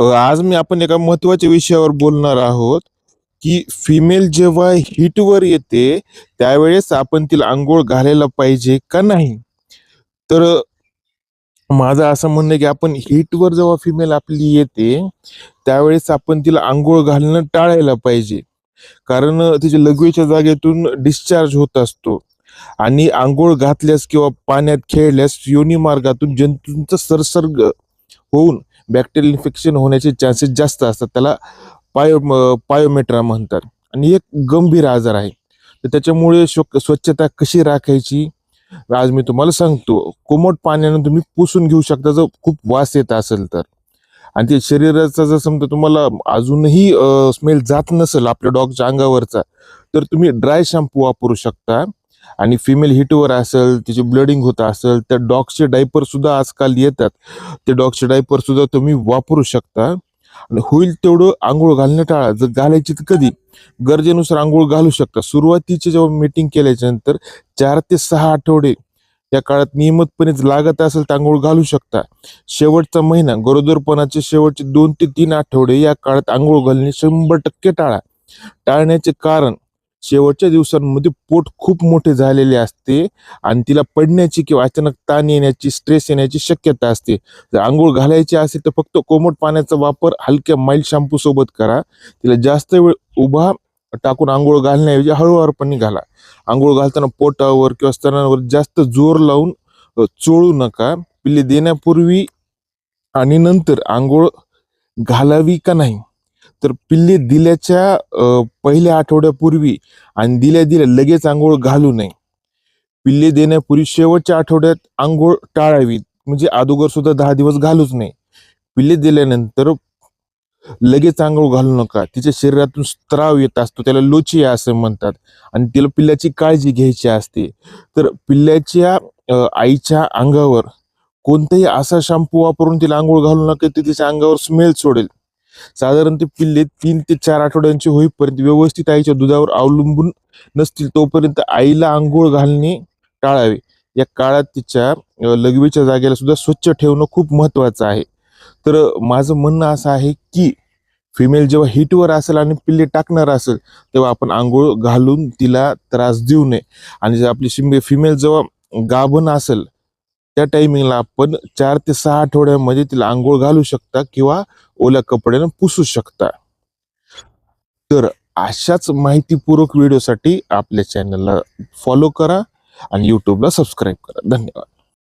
आज मी आपण एका महत्त्वाच्या विषयावर बोलणार आहोत, की फिमेल जेव्हा हिटवर येते, त्यावेळेस आपण तिला आंघोळ घालायला पाहिजे का नाही? तर माझं असं म्हणणं आहे, की आपण हिटवर जेव्हा फिमेल आपली येते, त्यावेळेस आपण तिला आंघोळ घालणं टाळायला पाहिजे. कारण तिच्या लघवीच्या जागेतून डिस्चार्ज होत असतो आणि आंघोळ घातल्यास किंवा पाण्यात खेळल्यास योनी मार्गातून जंतूंचा संसर्ग होऊन बॅक्टेरियल इन्फेक्शन होण्याचे चान्सेस जास्त असतात. त्याला पायो पायोमेट्रा म्हणतात आणि एक गंभीर आजार आहे. तर त्याच्यामुळे शोक स्वच्छता कशी राखायची, आज मी तुम्हाला सांगतो. कोमट पाण्यानं तुम्ही पुसून घेऊ शकता, जर खूप वास येत असेल तर. आणि ते शरीराचा जर समजा तुम्हाला अजूनही स्मेल जात नसेल आपल्या डॉगच्या अंगावरचा, तर तुम्ही ड्राय शॅम्पू वापरू शकता आणि फिमेल हिटवर असेल, तिचे ब्लडिंग होत असेल, त्या डॉगचे डायपर सुद्धा आजकाल येतात. ते डॉगचे डायपर सुद्धा तुम्ही वापरू शकता आणि होईल तेवढं आंघोळ घालणं टाळा. जर घालायची तर कधी? गरजेनुसार आंघोळ घालू शकता. सुरुवातीची जेव्हा मीटिंग केल्याच्यानंतर चार ते सहा आठवडे या काळात नियमितपणे लागत असेल तर आंघोळ घालू शकता. शेवटचा महिना, गरोदरपणाचे शेवटचे दोन ते तीन आठवडे या काळात आंघोळ घालणे 100% टाळा. टाळण्याचे कारण शेवटच्या दिवसांमध्ये पोट खूप मोठे झालेले असते आणि तिला पडण्याची किंवा अचानक ताण येण्याची, स्ट्रेस येण्याची शक्यता असते. जर आंघोळ घालायची असेल तर फक्त कोमट पाण्याचा वापर हलक्या माईल शॅम्पू सोबत करा. तिला जास्त वेळ उभा टाकून आंघोळ घालण्याऐवजी हळूवारपणे घाला. आंघोळ घालताना पोटावर किंवा स्तनांवर जास्त जोर लावून चोळू नका. पिल्ले देण्यापूर्वी आणि नंतर आंघोळ घालावी का नाही? तर पिल्ले दिल्याच्या पहिल्या आठवड्यापूर्वी आणि दिल्या-दिल्या लगेच आंघोळ घालू नये. पिल्ले देण्यापूर्वी शेवटच्या आठवड्यात आंघोळ टाळावी. म्हणजे अगोदर सुद्धा दहा दिवस घालूच नये. पिल्ले दिल्यानंतर लगेच आंघोळ घालू नका. तिच्या शरीरातून स्त्राव येत असतो, त्याला लोचिया असं म्हणतात आणि तिला पिल्ल्याची काळजी घ्यायची असते. तर पिल्ल्याच्या आईच्या अंगावर कोणताही असा शॅम्पू वापरून तिला आंघोळ घालू नका, ती तिच्या अंगावर स्मेल सोडेल. साधारण ते पिल्ले तीन ते चार आठवड्यांचे होईपर्यंत व्यवस्थित आईच्या दुधावर अवलंबून नसतील, तोपर्यंत आईला आंघोळ घालणे टाळावे. या काळात तिच्या लघवीच्या जागेला सुद्धा स्वच्छ ठेवणं खूप महत्त्वाचं आहे. तर माझं म्हणणं असं आहे, की फिमेल जेव्हा हिटवर असेल आणि पिल्ले टाकणार असेल, तेव्हा आपण आंघोळ घालून तिला त्रास देऊ नये आणि जर आपली शिंबे फिमेल जेव्हा गाभण असेल, त्या टायमिंगला आपण चार ते सहा आठवड्यामध्ये तिला आंघोळ घालू शकता किंवा ओल्या कपड्यानं पुसू शकता. तर अशाच माहितीपूर्वक व्हिडिओसाठी आपल्या चॅनलला फॉलो करा आणि यूट्यूबला सबस्क्राईब करा. धन्यवाद.